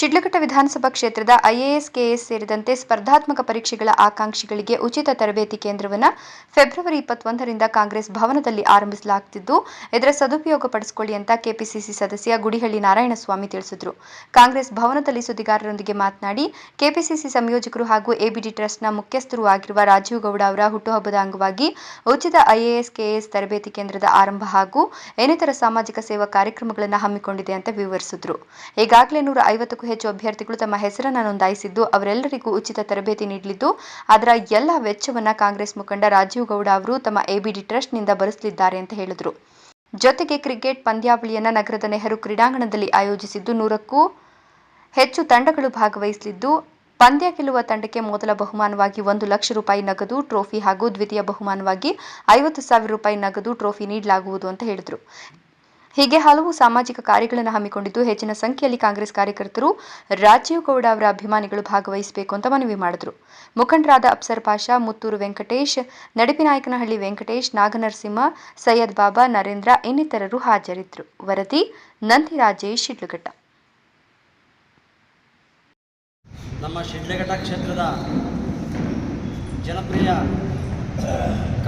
ಶಿಡ್ಲಘಟ್ಟ ವಿಧಾನಸಭಾ ಕ್ಷೇತ್ರದ IAS, KS ಸೇರಿದಂತೆ ಸ್ಪರ್ಧಾತ್ಮಕ ಪರೀಕ್ಷೆಗಳ ಆಕಾಂಕ್ಷಿಗಳಿಗೆ ಉಚಿತ ತರಬೇತಿ ಕೇಂದ್ರವನ್ನು ಫೆಬ್ರವರಿ ಇಪ್ಪತ್ತೊಂದರಿಂದ ಕಾಂಗ್ರೆಸ್ ಭವನದಲ್ಲಿ ಆರಂಭಿಸಲಾಗುತ್ತಿದ್ದು ಇದರ ಸದುಪಯೋಗ ಪಡಿಸಿಕೊಳ್ಳಿ ಅಂತ ಕೆಪಿಸಿಸಿ ಸದಸ್ಯ ಗುಡಿಹಳ್ಳಿ ನಾರಾಯಣಸ್ವಾಮಿ ತಿಳಿಸಿದರು. ಕಾಂಗ್ರೆಸ್ ಭವನದಲ್ಲಿ ಸುದ್ದಿಗಾರರೊಂದಿಗೆ ಮಾತನಾಡಿ, ಕೆಪಿಸಿಸಿ ಸಂಯೋಜಕರು ಹಾಗೂ ಎಬಿಡಿ ಟ್ರಸ್ಟ್ನ ಮುಖ್ಯಸ್ಥರೂ ಆಗಿರುವ ರಾಜೀವ್ ಗೌಡ ಅವರ ಹುಟ್ಟುಹಬ್ಬದ ಅಂಗವಾಗಿ ಉಚಿತ ಐಎಎಸ್ ಕೆಎಎಸ್ ತರಬೇತಿ ಕೇಂದ್ರದ ಆರಂಭ ಹಾಗೂ ಇನ್ನಿತರ ಸಾಮಾಜಿಕ ಸೇವಾ ಕಾರ್ಯಕ್ರಮಗಳನ್ನು ಹಮ್ಮಿಕೊಂಡಿದೆ ಅಂತ ವಿವರಿಸಿದರು. ಈಗಾಗಲೇ ನೂರ ಐವತ್ತಕ್ಕೂ ಹೆಚ್ಚು ಅಭ್ಯರ್ಥಿಗಳು ತಮ್ಮ ಹೆಸರನ್ನು ನೋಂದಾಯಿಸಿದ್ದು ಅವರೆಲ್ಲರಿಗೂ ಉಚಿತ ತರಬೇತಿ ನೀಡಲಿದ್ದು, ಅದರ ಎಲ್ಲ ವೆಚ್ಚವನ್ನ ಕಾಂಗ್ರೆಸ್ ಮುಖಂಡ ರಾಜೀವ್ ಗೌಡ ಅವರು ತಮ್ಮ ಎಬಿಡಿ ಟ್ರಸ್ಟ್ನಿಂದ ಭರಿಸಲಿದ್ದಾರೆ ಅಂತ ಹೇಳಿದರು. ಜೊತೆಗೆ ಕ್ರಿಕೆಟ್ ಪಂದ್ಯಾವಳಿಯನ್ನ ನಗರದ ನೆಹರು ಕ್ರೀಡಾಂಗಣದಲ್ಲಿ ಆಯೋಜಿಸಿದ್ದು ನೂರಕ್ಕೂ ಹೆಚ್ಚು ತಂಡಗಳು ಭಾಗವಹಿಸಲಿದ್ದು, ಪಂದ್ಯ ಗೆಲ್ಲುವ ತಂಡಕ್ಕೆ ಮೊದಲ ಬಹುಮಾನವಾಗಿ ಒಂದು ಲಕ್ಷ ರೂಪಾಯಿ ನಗದು ಟ್ರೋಫಿ ಹಾಗೂ ದ್ವಿತೀಯ ಬಹುಮಾನವಾಗಿ ಐವತ್ತು ಸಾವಿರ ರೂಪಾಯಿ ನಗದು ಟ್ರೋಫಿ ನೀಡಲಾಗುವುದು ಅಂತ ಹೇಳಿದರು. ಹೀಗೆ ಹಲವು ಸಾಮಾಜಿಕ ಕಾರ್ಯಗಳನ್ನು ಹಮ್ಮಿಕೊಂಡಿದ್ದು, ಹೆಚ್ಚಿನ ಸಂಖ್ಯೆಯಲ್ಲಿ ಕಾಂಗ್ರೆಸ್ ಕಾರ್ಯಕರ್ತರು ರಾಜೀವ್ ಗೌಡ ಅವರ ಅಭಿಮಾನಿಗಳು ಭಾಗವಹಿಸಬೇಕು ಅಂತ ಮನವಿ ಮಾಡಿದರು. ಮುಖಂಡರಾದ ಅಪ್ಸರ್ ಪಾಷಾ, ಮುತ್ತೂರು ವೆಂಕಟೇಶ್ ನಡಿಪಿನಾಯಕನಹಳ್ಳಿ ವೆಂಕಟೇಶ್, ನಾಗನರಸಿಂಹ, ಸೈಯದ್ ಬಾಬಾ, ನರೇಂದ್ರ ಇನ್ನಿತರರು ಹಾಜರಿದ್ದರು. ವರದಿ ನಂದಿರಾಜೇಶ್ ಶಿಡ್ಲಘಟ್ಟ. ನಮ್ಮ ಶಿಡ್ಲಘಟ್ಟ ಕ್ಷೇತ್ರದ ಜನಪ್ರಿಯ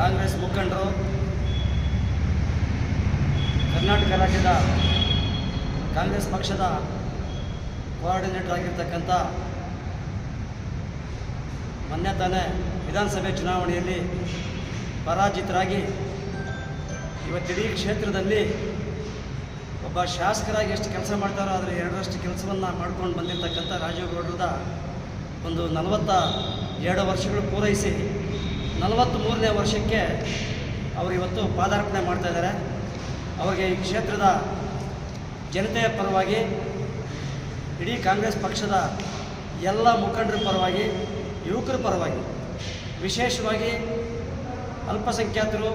ಕಾಂಗ್ರೆಸ್ ಮುಖಂಡರು ಕರ್ನಾಟಕ ರಾಜ್ಯದ ಕಾಂಗ್ರೆಸ್ ಪಕ್ಷದ ಕೋಆರ್ಡಿನೇಟರ್ ಆಗಿರ್ತಕ್ಕಂಥ ಮೊನ್ನೆ ತಾನೇ ವಿಧಾನಸಭೆ ಚುನಾವಣೆಯಲ್ಲಿ ಪರಾಜಿತರಾಗಿ ಇವತ್ತಿಡೀ ಕ್ಷೇತ್ರದಲ್ಲಿ ಒಬ್ಬ ಶಾಸಕರಾಗಿ ಎಷ್ಟು ಕೆಲಸ ಮಾಡ್ತಾರೋ ಅದರ ಎರಡರಷ್ಟು ಕೆಲಸವನ್ನು ಮಾಡ್ಕೊಂಡು ಬಂದಿರತಕ್ಕಂಥ ರಾಜೀವ್ ಗೌಡರದ ಒಂದು ನಲವತ್ತ ಎರಡು ವರ್ಷಗಳು ಪೂರೈಸಿ ನಲವತ್ತ್ ಮೂರನೇ ವರ್ಷಕ್ಕೆ ಅವರು ಇವತ್ತು ಪಾದಾರ್ಪಣೆ ಮಾಡ್ತಾ ಇದ್ದಾರೆ. ಅವರಿಗೆ ಈ ಕ್ಷೇತ್ರದ ಜನತೆಯ ಪರವಾಗಿ, ಇಡೀ ಕಾಂಗ್ರೆಸ್ ಪಕ್ಷದ ಎಲ್ಲ ಮುಖಂಡರ ಪರವಾಗಿ, ಯುವಕರ ಪರವಾಗಿ, ವಿಶೇಷವಾಗಿ ಅಲ್ಪಸಂಖ್ಯಾತರು,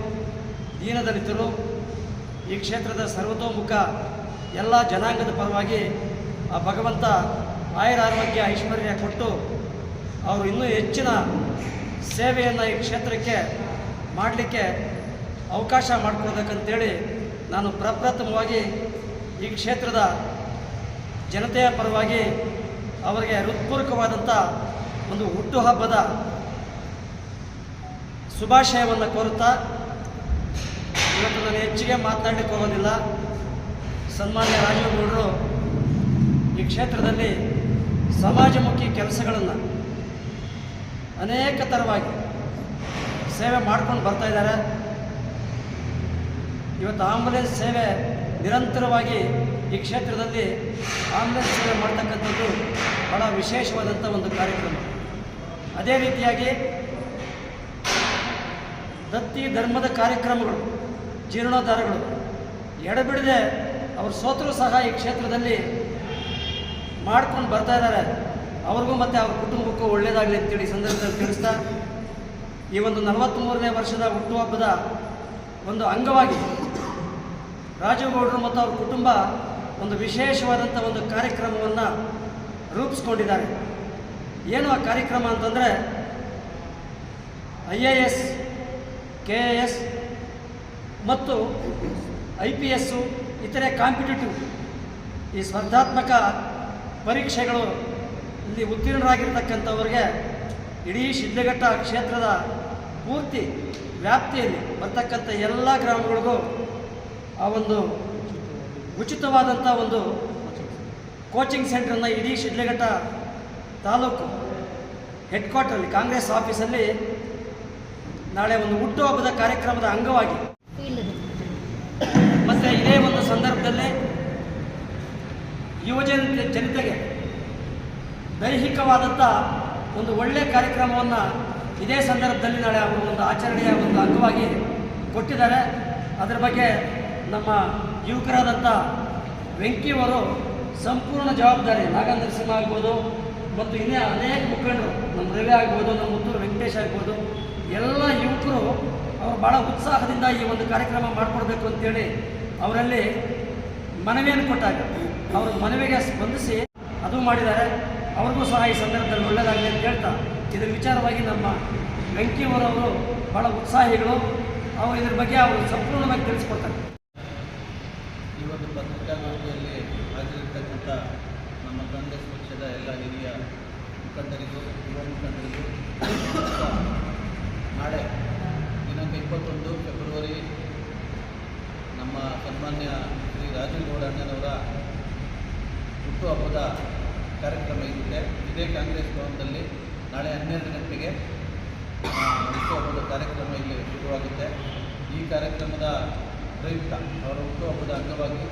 ದೀನದಲಿತರು, ಈ ಕ್ಷೇತ್ರದ ಸರ್ವತೋಮುಖ ಎಲ್ಲ ಜನಾಂಗದ ಪರವಾಗಿ ಆ ಭಗವಂತ ಆಯುರ ಆರೋಗ್ಯ, ಐಶ್ವರ್ಯ ಕೊಟ್ಟು ಅವರು ಇನ್ನೂ ಹೆಚ್ಚಿನ ಸೇವೆಯನ್ನು ಈ ಕ್ಷೇತ್ರಕ್ಕೆ ಮಾಡಲಿಕ್ಕೆ ಅವಕಾಶ ಮಾಡಿಕೊಡ್ಬೇಕಂತೇಳಿ ನಾನು ಪ್ರಪ್ರಥಮವಾಗಿ ಈ ಕ್ಷೇತ್ರದ ಜನತೆಯ ಪರವಾಗಿ ಅವರಿಗೆ ಹೃತ್ಪೂರ್ವಕವಾದಂಥ ಒಂದು ಹುಟ್ಟುಹಬ್ಬದ ಶುಭಾಶಯವನ್ನು ಕೋರುತ್ತಾ ಇವತ್ತು ನಾನು ಹೆಚ್ಚಿಗೆ ಮಾತನಾಡಲಿಕ್ಕೆ ಹೋಗೋದಿಲ್ಲ ಸನ್ಮಾನ್ಯ ರಾಜೀವ್ ಗೌಡರು ಈ ಕ್ಷೇತ್ರದಲ್ಲಿ ಸಮಾಜಮುಖಿ ಕೆಲಸಗಳನ್ನು ಅನೇಕ ಥರವಾಗಿ ಸೇವೆ ಮಾಡ್ಕೊಂಡು ಬರ್ತಾ ಇದ್ದಾರೆ. ಇವತ್ತು ಆಂಬುಲೆನ್ಸ್ ಸೇವೆ ನಿರಂತರವಾಗಿ ಈ ಕ್ಷೇತ್ರದಲ್ಲಿ ಆಂಬುಲೆನ್ಸ್ ಸೇವೆ ಮಾಡ್ತಕ್ಕಂಥದ್ದು ಬಹಳ ವಿಶೇಷವಾದಂಥ ಒಂದು ಕಾರ್ಯಕ್ರಮ. ಅದೇ ರೀತಿಯಾಗಿ ದತ್ತಿ ಧರ್ಮದ ಕಾರ್ಯಕ್ರಮಗಳು, ಜೀರ್ಣೋದ್ಧಾರಗಳು, ಎಡಬಿಡದೆ ಅವರು ಸೋತರೂ ಸಹ ಈ ಕ್ಷೇತ್ರದಲ್ಲಿ ಮಾಡ್ಕೊಂಡು ಬರ್ತಾ ಇದ್ದಾರೆ. ಅವ್ರಿಗೂ ಮತ್ತು ಅವ್ರ ಕುಟುಂಬಕ್ಕೂ ಒಳ್ಳೆಯದಾಗಲಿ ಅಂತೇಳಿ ಸಂದರ್ಭದಲ್ಲಿ ತಿಳಿಸ್ತಾ, ಈ ಒಂದು ನಲವತ್ತ್ಮೂರನೇ ವರ್ಷದ ಹುಟ್ಟುಹಬ್ಬದ ಒಂದು ಅಂಗವಾಗಿ ರಾಜೀವ್ ಗೌಡರು ಮತ್ತು ಅವ್ರ ಕುಟುಂಬ ಒಂದು ವಿಶೇಷವಾದಂಥ ಒಂದು ಕಾರ್ಯಕ್ರಮವನ್ನು ರೂಪಿಸ್ಕೊಂಡಿದ್ದಾರೆ. ಏನು ಆ ಕಾರ್ಯಕ್ರಮ ಅಂತಂದರೆ I A S, K A S ಮತ್ತು ಐ ಪಿ ಎಸ್ಸು ಇತರೆ ಕಾಂಪಿಟೇಟಿವ್ ಈ ಸ್ಪರ್ಧಾತ್ಮಕ ಪರೀಕ್ಷೆಗಳು ಇಲ್ಲಿ ಉತ್ತೀರ್ಣರಾಗಿರ್ತಕ್ಕಂಥವ್ರಿಗೆ ಇಡೀ ಶಿಡ್ಲಘಟ್ಟ ಕ್ಷೇತ್ರದ ಪೂರ್ತಿ ವ್ಯಾಪ್ತಿಯಲ್ಲಿ ಬರ್ತಕ್ಕಂಥ ಎಲ್ಲ ಗ್ರಾಮಗಳಿಗೂ ಆ ಒಂದು ಉಚಿತವಾದಂಥ ಒಂದು ಕೋಚಿಂಗ್ ಸೆಂಟ್ರನ್ನು ಇಡೀ ಶಿಡ್ಲಘಟ್ಟ ತಾಲೂಕು ಹೆಡ್ ಕ್ವಾರ್ಟರಲ್ಲಿ ಕಾಂಗ್ರೆಸ್ ಆಫೀಸಲ್ಲಿ ನಾಳೆ ಒಂದು ಹುಟ್ಟುಹಬ್ಬದ ಕಾರ್ಯಕ್ರಮದ ಅಂಗವಾಗಿ. ಮತ್ತು ಇದೇ ಒಂದು ಸಂದರ್ಭದಲ್ಲಿ ಯುವಜನ ಜನತೆಗೆ ದೈಹಿಕವಾದಂಥ ಒಂದು ಒಳ್ಳೆಯ ಕಾರ್ಯಕ್ರಮವನ್ನು ಇದೇ ಸಂದರ್ಭದಲ್ಲಿ ನಾಳೆ ಅವರು ಒಂದು ಆಚರಣೆಯ ಒಂದು ಅಂಗವಾಗಿ ಕೊಟ್ಟಿದ್ದಾರೆ. ಅದರ ಬಗ್ಗೆ ನಮ್ಮ ಯುವಕರಾದಂಥ ವೆಂಕಿಯವರು ಸಂಪೂರ್ಣ ಜವಾಬ್ದಾರಿ. ನಾಗೇಂದ್ರ ಸಿಂಹ ಆಗ್ಬೋದು ಮತ್ತು ಇನ್ನೇ ಅನೇಕ ಮುಖಂಡರು, ನಮ್ಮ ರವಿ ಆಗ್ಬೋದು, ನಮ್ಮ ಮುತ್ತೂರು ವೆಂಕಟೇಶ್ ಆಗ್ಬೋದು. ಎಲ್ಲ ಯುವಕರು ಅವರು ಭಾಳ ಉತ್ಸಾಹದಿಂದ ಈ ಒಂದು ಕಾರ್ಯಕ್ರಮ ಮಾಡಿಕೊಡ್ಬೇಕು ಅಂತೇಳಿ ಅವರಲ್ಲಿ ಮನವಿಯನ್ನು ಕೊಟ್ಟಾಗ, ಅವ್ರ ಮನವಿಗೆ ಸ್ಪಂದಿಸಿ ಅದು ಮಾಡಿದ್ದಾರೆ. ಅವ್ರಿಗೂ ಸಹ ಈ ಸಂದರ್ಭದಲ್ಲಿ ಒಳ್ಳೆಯದಾಗಲಿ ಅಂತ ಹೇಳ್ತಾ, ಇದರ ವಿಚಾರವಾಗಿ ನಮ್ಮ ವೆಂಕಿಯವರವರು ಭಾಳ ಉತ್ಸಾಹಿಗಳು. ಅವರು ಇದ್ರ ಬಗ್ಗೆ ಅವರು ಸಂಪೂರ್ಣವಾಗಿ ತಿಳಿಸ್ಕೊಡ್ತಾರೆ. ಪತ್ರಿಕಾಗೋಷ್ಠಿಯಲ್ಲಿ ಹಾಜರಿರ್ತಕ್ಕಂಥ ನಮ್ಮ ಕಾಂಗ್ರೆಸ್ ಪಕ್ಷದ ಎಲ್ಲ ಹಿರಿಯ ಮುಖಂಡರಿಗೂ, ಯುವ ಮುಖಂಡರಿಗೂ ನಾಳೆ ದಿನಾಂಕ ಇಪ್ಪತ್ತೊಂದು ಫೆಬ್ರವರಿ ನಮ್ಮ ಸನ್ಮಾನ್ಯ ಶ್ರೀ ರಾಜೇಗೌಡ ಗೌಡ ಅಣ್ಣನವರ ಹುಟ್ಟುಹಬ್ಬದ ಕಾರ್ಯಕ್ರಮ ಇರುತ್ತೆ. ಇದೇ ಕಾಂಗ್ರೆಸ್ ಭವನದಲ್ಲಿ ನಾಳೆ ಹನ್ನೆರಡು ಗಂಟೆಗೆ ಹುಟ್ಟುಹಬ್ಬದ ಕಾರ್ಯಕ್ರಮ ಇಲ್ಲಿ ಶುರುವಾಗುತ್ತೆ. ಈ ಕಾರ್ಯಕ್ರಮದ ಪ್ರಯುಕ್ತ ಅವರ ಹುಟ್ಟುಹಬ್ಬದ ಅಂಗವಾಗಿ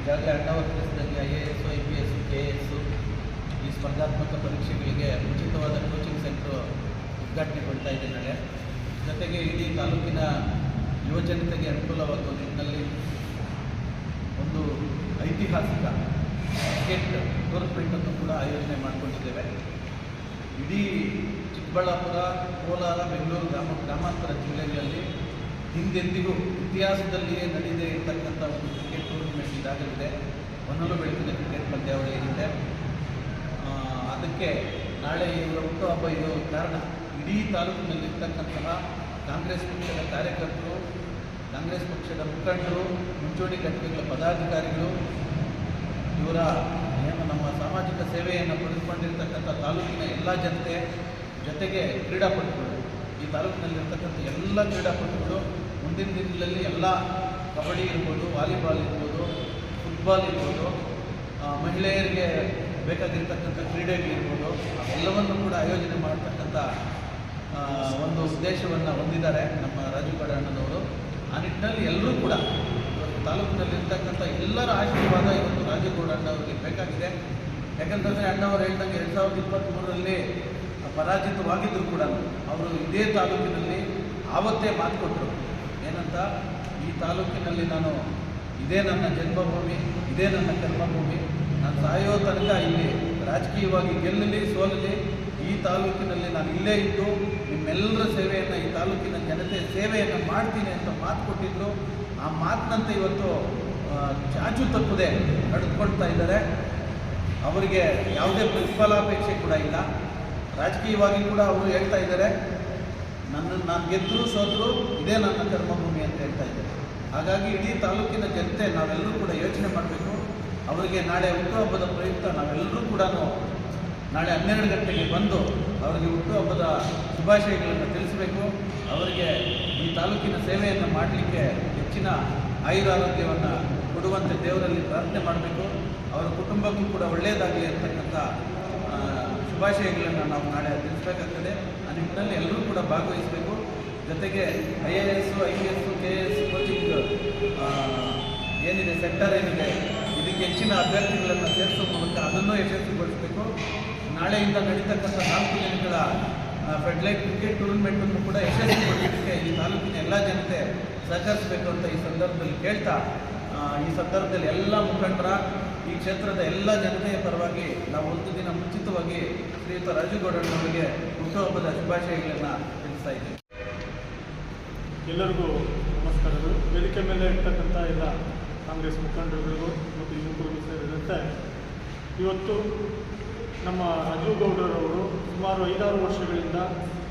ಈಗಾಗಲೇ ಅಣ್ಣವರು ಕೆಲಸದಲ್ಲಿ I A S I P S K A S ಈ ಸ್ಪರ್ಧಾತ್ಮಕ ಪರೀಕ್ಷೆಗಳಿಗೆ ಉಚಿತವಾದ ಕೋಚಿಂಗ್ ಸೆಂಟ್ರು ಉದ್ಘಾಟನೆಗೊಳ್ತಾ ಇದೆ ನಾಳೆ. ಜೊತೆಗೆ ಇಡೀ ತಾಲೂಕಿನ ಯುವಜನತೆಗೆ ಅನುಕೂಲವಾಗುವ ನಿಟ್ಟಿನಲ್ಲಿ ಒಂದು ಐತಿಹಾಸಿಕ ಕ್ರಿಕೆಟ್ ಟೂರ್ನಮೆಂಟನ್ನು ಕೂಡ ಆಯೋಜನೆ ಮಾಡಿಕೊಂಡಿದ್ದೇವೆ. ಇಡೀ ಚಿಕ್ಕಬಳ್ಳಾಪುರ, ಕೋಲಾರ, ಬೆಂಗಳೂರು ಗ್ರಾಮ, ಗ್ರಾಮಾಂತರ ಜಿಲ್ಲೆಗಳಲ್ಲಿ ಹಿಂದೆಂದಿಗೂ ಇತಿಹಾಸದಲ್ಲಿಯೇ ನಡೆಯದೇ ಇರತಕ್ಕಂಥ ಒಂದು ಕ್ರಿಕೆಟ್ ಇದಾಗಲಿದೆ ಹೊನ್ನಲು ಬೆಳಕಿನ ಕ್ರಿಕೆಟ್ ಪಂದ್ಯಾವಳಿ ಏನಿದೆ. ಅದಕ್ಕೆ ನಾಳೆ ಇವರ ಹುಟ್ಟುಹಬ್ಬ ಇರೋ ಕಾರಣ ಇಡೀ ತಾಲೂಕಿನಲ್ಲಿರ್ತಕ್ಕಂತಹ ಕಾಂಗ್ರೆಸ್ ಪಕ್ಷದ ಕಾರ್ಯಕರ್ತರು, ಕಾಂಗ್ರೆಸ್ ಪಕ್ಷದ ಮುಖಂಡರು, ಮುಂಚೂಣಿ ಘಟಕಗಳ ಪದಾಧಿಕಾರಿಗಳು, ಇವರ ಏನು ನಮ್ಮ ಸಾಮಾಜಿಕ ಸೇವೆಯನ್ನು ಪಡೆದುಕೊಂಡಿರ್ತಕ್ಕಂಥ ತಾಲೂಕಿನ ಎಲ್ಲ ಜನತೆ ಜೊತೆಗೆ ಕ್ರೀಡಾಪಟುಗಳು, ಈ ತಾಲೂಕಿನಲ್ಲಿರ್ತಕ್ಕಂಥ ಎಲ್ಲ ಕ್ರೀಡಾಪಟುಗಳು ಮುಂದಿನ ದಿನಗಳಲ್ಲಿ ಎಲ್ಲ ಕಬಡ್ಡಿ ಇರ್ಬೋದು, ವಾಲಿಬಾಲ್ ಇರ್ಬೋದು ಫುಟ್ಬಾಲ್ ಇರ್ಬೋದು ಮಹಿಳೆಯರಿಗೆ ಬೇಕಾಗಿರ್ತಕ್ಕಂಥ ಕ್ರೀಡೆಗಳಿರ್ಬೋದು ಅವೆಲ್ಲವನ್ನು ಕೂಡ ಆಯೋಜನೆ ಮಾಡ್ತಕ್ಕಂಥ ಒಂದು ಉದ್ದೇಶವನ್ನು ಹೊಂದಿದ್ದಾರೆ ನಮ್ಮ ರಾಜು ಕಡಣ್ಣನವರು ಆ ನಿಟ್ಟಿನಲ್ಲಿ ಎಲ್ಲರೂ ಕೂಡ ತಾಲೂಕಿನಲ್ಲಿರ್ತಕ್ಕಂಥ ಎಲ್ಲರ ಆಶೀರ್ವಾದ ಇವತ್ತು ರಾಜಗೌಡ ಅಣ್ಣವರಿಗೆ ಬೇಕಾಗಿದೆ. ಯಾಕಂತಂದರೆ ಅಣ್ಣವರು ಹೇಳ್ದಂಗೆ ಎರಡು ಸಾವಿರದ ಇಪ್ಪತ್ತ್ಮೂರರಲ್ಲಿ ಪರಾಜಿತವಾಗಿದ್ದರೂ ಕೂಡ ಅವರು ಇದೇ ತಾಲೂಕಿನಲ್ಲಿ, ಆವತ್ತೇ ಮಾತು ಕೊಟ್ಟರು ಏನಂತ? ತಾಲೂಕಿನಲ್ಲಿ ನಾನು ಇದೇ ನನ್ನ ಜನ್ಮಭೂಮಿ, ಇದೇ ನನ್ನ ಕರ್ಮಭೂಮಿ. ನಾನು ಸಾಯೋ ತನಕ ಇಲ್ಲಿ ರಾಜಕೀಯವಾಗಿ ಗೆಲ್ಲಲಿ, ಸೋಲಲಿ ಈ ತಾಲೂಕಿನಲ್ಲಿ ನಾನು ಇಲ್ಲೇ ಇದ್ದು ನಿಮ್ಮೆಲ್ಲರ ಸೇವೆಯನ್ನು ಈ ತಾಲೂಕಿನ ಜನತೆ ಸೇವೆಯನ್ನು ಮಾಡ್ತೀನಿ ಅಂತ ಮಾತು ಕೊಟ್ಟಿದ್ರು. ಆ ಮಾತಿನಂತೆ ಇವತ್ತು ಚಾಚು ತಪ್ಪದೆ ನಡೆದುಕೊಳ್ತಾ ಇದ್ದಾರೆ. ಅವರಿಗೆ ಯಾವುದೇ ಪ್ರತಿಫಲಾಪೇಕ್ಷೆ ಕೂಡ ಇಲ್ಲ. ರಾಜಕೀಯವಾಗಿ ಕೂಡ ಅವರು ಹೇಳ್ತಾ ಇದ್ದಾರೆ. ನನ್ನ, ನಾನು ಗೆದ್ದರೂ ಸೋತರು ಇದೇ ನನ್ನ ಕರ್ಮಭೂಮಿ ಅಂತ ಹೇಳ್ತಾ ಇದ್ದಾರೆ. ಹಾಗಾಗಿ ಇಡೀ ತಾಲೂಕಿನ ಜನತೆ ನಾವೆಲ್ಲರೂ ಕೂಡ ಯೋಚನೆ ಮಾಡಬೇಕು. ಅವರಿಗೆ ನಾಳೆ ಹುಟ್ಟುಹಬ್ಬದ ಪ್ರಯುಕ್ತ ನಾವೆಲ್ಲರೂ ಕೂಡ ನಾಳೆ ಹನ್ನೆರಡು ಗಂಟೆಗೆ ಬಂದು ಅವರಿಗೆ ಹುಟ್ಟುಹಬ್ಬದ ಶುಭಾಶಯಗಳನ್ನು ತಿಳಿಸಬೇಕು. ಅವರಿಗೆ ಈ ತಾಲೂಕಿನ ಸೇವೆಯನ್ನು ಮಾಡಲಿಕ್ಕೆ ಹೆಚ್ಚಿನ ಆಯುರಾರೋಗ್ಯವನ್ನು ಕೊಡುವಂತೆ ದೇವರಲ್ಲಿ ಪ್ರಾರ್ಥನೆ ಮಾಡಬೇಕು. ಅವರ ಕುಟುಂಬಕ್ಕೂ ಕೂಡ ಒಳ್ಳೆಯದಾಗಲಿ ಅಂತಕ್ಕಂಥ ಶುಭಾಶಯಗಳನ್ನು ನಾವು ನಾಳೆ ತಿಳಿಸಬೇಕಾಗ್ತದೆ. ಆ ನಿಟ್ಟಿನಲ್ಲಿ ಎಲ್ಲರೂ ಕೂಡ ಭಾಗವಹಿಸಬೇಕು. ಜೊತೆಗೆ I A S I P S K S coaching ಏನಿದೆ ಸೆಂಟರ್ ಏನಿದೆ, ಇದಕ್ಕೆ ಹೆಚ್ಚಿನ ಅಭ್ಯರ್ಥಿಗಳನ್ನು ಸೇರಿಸುವ ಮೂಲಕ ಅದನ್ನು ಯಶಸ್ವಿಗೊಳಿಸಬೇಕು. ನಾಳೆಯಿಂದ ನಡೀತಕ್ಕಂಥ ನಾಲ್ಕು ದಿನಗಳ ಫೆಡ್ಲೈಟ್ ಕ್ರಿಕೆಟ್ ಟೂರ್ನಮೆಂಟನ್ನು ಕೂಡ ಯಶಸ್ವಿಗೊಳಿಸಲಿಕ್ಕೆ ಈ ತಾಲೂಕಿನ ಎಲ್ಲ ಜನತೆ ಸಹಕರಿಸಬೇಕು ಅಂತ ಈ ಸಂದರ್ಭದಲ್ಲಿ ಕೇಳ್ತಾ ಈ ಸಂದರ್ಭದಲ್ಲಿ ಎಲ್ಲ ಮುಖಂಡರ, ಈ ಕ್ಷೇತ್ರದ ಎಲ್ಲ ಜನತೆಯ ಪರವಾಗಿ ನಾವು ಒಂದು ದಿನ ಮುಂಚಿತವಾಗಿ ಶ್ರೀಯುತ ರಾಜುಗೌಡರವರಿಗೆ ಹುಟ್ಟುಹಬ್ಬದ ಶುಭಾಶಯಗಳನ್ನು ತಿಳಿಸ್ತಾ ಇದ್ದೇವೆ. ಎಲ್ಲರಿಗೂ ನಮಸ್ಕಾರಗಳು. ವೇದಿಕೆ ಮೇಲೆ ಇರ್ತಕ್ಕಂಥ ಎಲ್ಲ ಕಾಂಗ್ರೆಸ್ ಮುಖಂಡರುಗಳಿಗೂ ಮತ್ತು ಯುವಕರಿಗೂ ಸೇರಿದಂತೆ ಇವತ್ತು ನಮ್ಮ ರಾಜೀವ್ ಗೌಡರವರು ಸುಮಾರು ಐದಾರು ವರ್ಷಗಳಿಂದ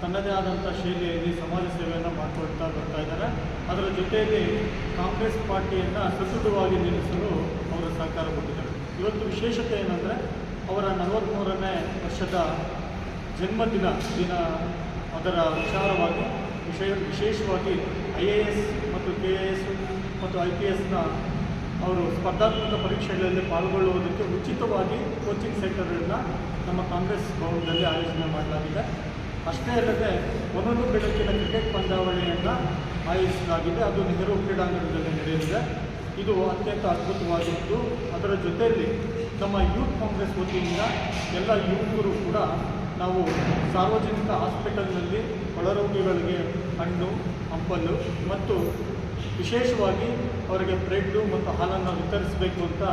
ತನ್ನದೇ ಆದಂಥ ಶೈಲಿಯಲ್ಲಿ ಸಮಾಜ ಸೇವೆಯನ್ನು ಮಾಡಿಕೊಳ್ತಾ ಬರ್ತಾ ಇದ್ದಾರೆ. ಅದರ ಜೊತೆಯಲ್ಲಿ ಕಾಂಗ್ರೆಸ್ ಪಾರ್ಟಿಯನ್ನು ಸದೃಢವಾಗಿ ನಿಲ್ಲಿಸಲು ಅವರು ಸಹಕಾರ ಕೊಟ್ಟಿದ್ದಾರೆ. ಇವತ್ತು ವಿಶೇಷತೆ ಏನಂದರೆ, ಅವರ ನಲವತ್ತ್ಮೂರನೇ ವರ್ಷದ ಜನ್ಮದಿನ ದಿನ ಅದರ ವಿಚಾರವಾಗಿ ವಿಷಯ ವಿಶೇಷವಾಗಿ ಐ ಎ ಎಸ್ ಮತ್ತು ಕೆ ಎ ಎಸ್ ಮತ್ತು ಐ ಪಿ ಎಸ್ನ ಅವರು ಸ್ಪರ್ಧಾತ್ಮಕ ಪರೀಕ್ಷೆಗಳಲ್ಲಿ ಪಾಲ್ಗೊಳ್ಳುವುದಕ್ಕೆ ಉಚಿತವಾಗಿ ಕೋಚಿಂಗ್ ಸೆಂಟರ್ಗಳನ್ನ ನಮ್ಮ ಕಾಂಗ್ರೆಸ್ ಭವನದಲ್ಲಿ ಆಯೋಜನೆ ಮಾಡಲಾಗಿದೆ. ಅಷ್ಟೇ ಅಲ್ಲದೆ ಒಂದೊಂದು ಬೆಳಕಿನ ಕ್ರಿಕೆಟ್ ಪಂದ್ಯಾವಳಿಯನ್ನು ಆಯೋಜಿಸಲಾಗಿದೆ. ಅದು ನೆಹರು ಕ್ರೀಡಾಂಗಣದಲ್ಲಿ ನಡೆಯಲಿದೆ. ಇದು ಅತ್ಯಂತ ಅದ್ಭುತವಾಗಿದ್ದು ಅದರ ಜೊತೆಯಲ್ಲಿ ನಮ್ಮ ಯೂತ್ ಕಾಂಗ್ರೆಸ್ ವತಿಯಿಂದ ಎಲ್ಲ ಯುವಕರು ಕೂಡ ನಾವು ಸಾರ್ವಜನಿಕ ಹಾಸ್ಪಿಟಲ್ನಲ್ಲಿ ಒಳರೋಗಿಗಳಿಗೆ ಹಣ್ಣು, ಹಂಪಲು ಮತ್ತು ವಿಶೇಷವಾಗಿ ಅವರಿಗೆ ಬ್ರೆಡ್ಡು ಮತ್ತು ಹಾಲನ್ನು ವಿತರಿಸಬೇಕು ಅಂತ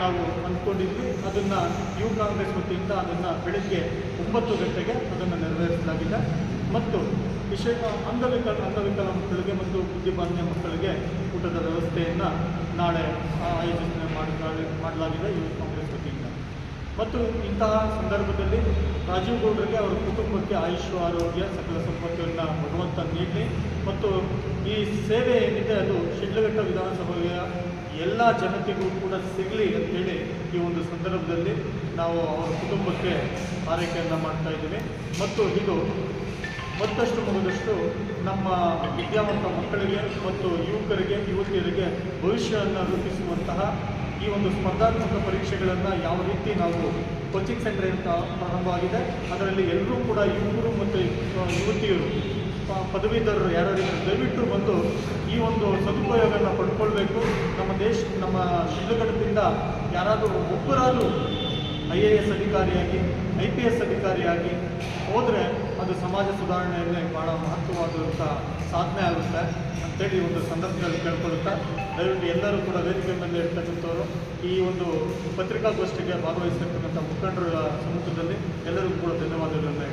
ನಾವು ಅಂದ್ಕೊಂಡಿದ್ವಿ. ಅದನ್ನು ಯು ಕಾಂಗ್ರೆಸ್ ವತಿಯಿಂದ ಅದನ್ನು ಬೆಳಗ್ಗೆ ಒಂಬತ್ತು ಗಂಟೆಗೆ ಅದನ್ನು ನೆರವೇರಿಸಲಾಗಿದೆ. ಮತ್ತು ವಿಶೇಷ ಅಂಗವಿಕಲ ಅಂಗವಿಕಲ ಮಕ್ಕಳಿಗೆ ಮತ್ತು ಬುದ್ಧಿಮಾನ್ಯ ಮಕ್ಕಳಿಗೆ ಊಟದ ವ್ಯವಸ್ಥೆಯನ್ನು ನಾಳೆ ಆಯೋಜನೆ ಮಾಡಲಾಗಿ ಮಾಡಲಾಗಿದೆ ಯುವ ಕಾಂಗ್ರೆಸ್ ವತಿಯಿಂದ. ಮತ್ತು ಇಂತಹ ಸಂದರ್ಭದಲ್ಲಿ ರಾಜೀವ್ ಗೌಡರಿಗೆ ಅವರ ಕುಟುಂಬಕ್ಕೆ ಆಯುಷ್ ಆರೋಗ್ಯ, ಸಕಲ ಸಂಪತ್ತನ್ನು ಭಗವಂತ ನೀಡಲಿ. ಮತ್ತು ಈ ಸೇವೆ ಏನಿದೆ, ಅದು ಶಿಡ್ಲಘಟ್ಟ ವಿಧಾನಸಭೆಯ ಎಲ್ಲ ಜನತೆಗೂ ಕೂಡ ಸಿಗಲಿ ಅಂತೇಳಿ ಈ ಒಂದು ಸಂದರ್ಭದಲ್ಲಿ ನಾವು ಅವರ ಕುಟುಂಬಕ್ಕೆ ಆರೈಕೆಯನ್ನು ಮಾಡ್ತಾ ಇದ್ದೀವಿ. ಮತ್ತು ಇದು ಮತ್ತಷ್ಟು ಮುಗಿದಷ್ಟು ನಮ್ಮ ವಿದ್ಯಾವಂತ ಮಕ್ಕಳಿಗೆ ಮತ್ತು ಯುವಕರಿಗೆ, ಯುವತಿಯರಿಗೆ ಭವಿಷ್ಯವನ್ನು ರೂಪಿಸುವಂತಹ ಈ ಒಂದು ಸ್ಪರ್ಧಾತ್ಮಕ ಪರೀಕ್ಷೆಗಳನ್ನು ಯಾವ ರೀತಿ ನಾವು ಕೋಚಿಂಗ್ ಸೆಂಟರ್ ಅಂತ ಪ್ರಾರಂಭವಾಗಿದೆ ಅದರಲ್ಲಿ ಎಲ್ಲರೂ ಕೂಡ ಯುವಕರು ಮತ್ತು ಯುವತಿಯರು ಪದವೀಧರರು ಯಾರಾದರೂ ದಯವಿಟ್ಟು ಬಂದು ಈ ಒಂದು ಸದುಪಯೋಗವನ್ನು ಪಡ್ಕೊಳ್ಬೇಕು. ನಮ್ಮ ದೇಶ, ನಮ್ಮ ಶಿಡ್ಲಘಟ್ಟದಿಂದ ಯಾರಾದರೂ ಒಬ್ಬರಾದರೂ ಐ ಎ ಎಸ್ ಅಧಿಕಾರಿಯಾಗಿ, ಐ ಪಿ ಎಸ್ ಅಧಿಕಾರಿಯಾಗಿ ಹೋದರೆ ಅದು ಸಮಾಜ ಸುಧಾರಣೆಯಲ್ಲಿ ಭಾಳ ಮಹತ್ವವಾದಂಥ ಸಾಧನೆ ಆಗುತ್ತೆ ಅಂತೇಳಿ ಒಂದು ಸಂದರ್ಭದಲ್ಲಿ ಕೇಳ್ಕೊಳ್ಳುತ್ತಾ, ದಯವಿಟ್ಟು ಎಲ್ಲರೂ ಕೂಡ ವೇದಿಕೆ ಮೇಲೆ ಇರ್ತಕ್ಕಂಥವ್ರು, ಈ ಒಂದು ಪತ್ರಿಕಾಗೋಷ್ಠಿಗೆ ಭಾಗವಹಿಸಿರ್ತಕ್ಕಂಥ ಮುಖಂಡರ ಸಮ್ಮುಖದಲ್ಲಿ ಎಲ್ಲರಿಗೂ ಕೂಡ ಧನ್ಯವಾದಗಳನ್ನು